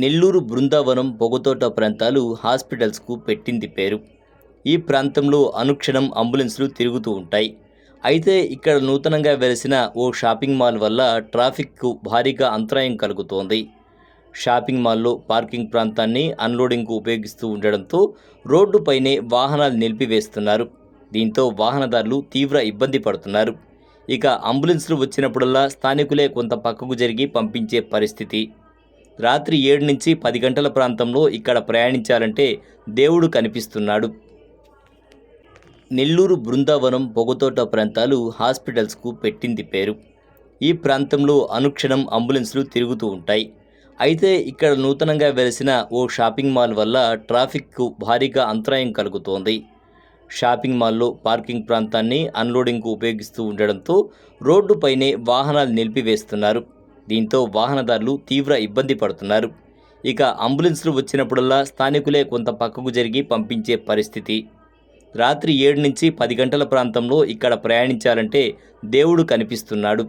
నెల్లూరు బృందావనం పొగతోట ప్రాంతాలు హాస్పిటల్స్కు పెట్టింది పేరు. ఈ ప్రాంతంలో అనుక్షణం అంబులెన్స్లు తిరుగుతూ ఉంటాయి. అయితే ఇక్కడ నూతనంగా వెలిసిన ఓ షాపింగ్ మాల్ వల్ల ట్రాఫిక్కు భారీగా అంతరాయం కలుగుతోంది. షాపింగ్ మాల్లో పార్కింగ్ ప్రాంతాన్ని అన్లోడింగ్కు ఉపయోగిస్తూ ఉండడంతో రోడ్డుపైనే వాహనాలు నిలిపివేస్తున్నారు. దీంతో వాహనదారులు తీవ్ర ఇబ్బంది పడుతున్నారు. ఇక అంబులెన్స్లు వచ్చినప్పుడల్లా స్థానికులే కొంత పక్కకు జరిగి పంపించే పరిస్థితి. రాత్రి ఏడు నుంచి పది గంటల ప్రాంతంలో ఇక్కడ ప్రయాణించాలంటే దేవుడు కనిపిస్తున్నాడు. నెల్లూరు బృందావనం పొగతోట ప్రాంతాలు హాస్పిటల్స్కు పెట్టింది పేరు. ఈ ప్రాంతంలో అనుక్షణం అంబులెన్స్లు తిరుగుతూ ఉంటాయి. అయితే ఇక్కడ నూతనంగా వెలిసిన ఓ షాపింగ్ మాల్ వల్ల ట్రాఫిక్కు భారీగా అంతరాయం కలుగుతోంది. షాపింగ్ మాల్లో పార్కింగ్ ప్రాంతాన్ని అన్లోడింగ్కు ఉపయోగిస్తూ ఉండడంతో రోడ్డుపైనే వాహనాలు నిలిపివేస్తున్నారు. దీంతో వాహనదారులు తీవ్ర ఇబ్బంది పడుతున్నారు. ఇక అంబులెన్స్లు వచ్చినప్పుడల్లా స్థానికులే కొంత పక్కకు జరిగి పంపించే పరిస్థితి. రాత్రి ఏడు నుంచి పది గంటల ప్రాంతంలో ఇక్కడ ప్రయాణించాలంటే దేవుడు కనిపిస్తున్నాడు.